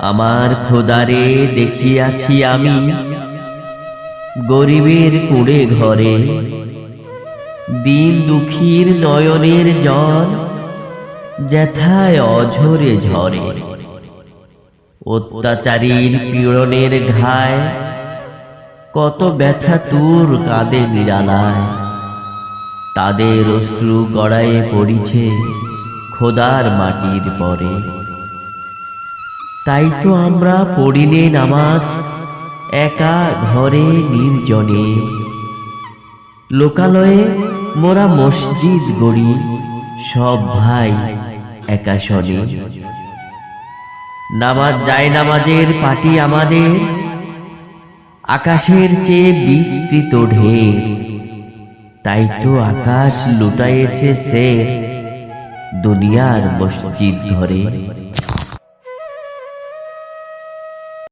আমার খোদারে দেখিয়াছি আমি। গরিবের কুড়ে ঘরে দিন দুঃখীর নয়নের জল যেথায় অঝরে ঝরে। অত্যাচারীর পীড়নের ঘায়, কত ব্যথা তোর কাঁদে নিরালায়। তাদের অশ্রু গড়াইয়ে পড়িছে খোদার মাটির পরে। তাই তো আমরা পড়িনে নামাজ, একা ঘরে নির্জনে। লোকালয়ে মোরা মসজিদ গড়ি, সব ভাই একা শনে। নামাজ যায় নামাজের পাটি আমাদের, আকাশের চেয়ে বিস্তৃত ঢের। তাই তো আকাশ লুটাইয়েছে সে দুনিয়ার মসজিদ ঘরে।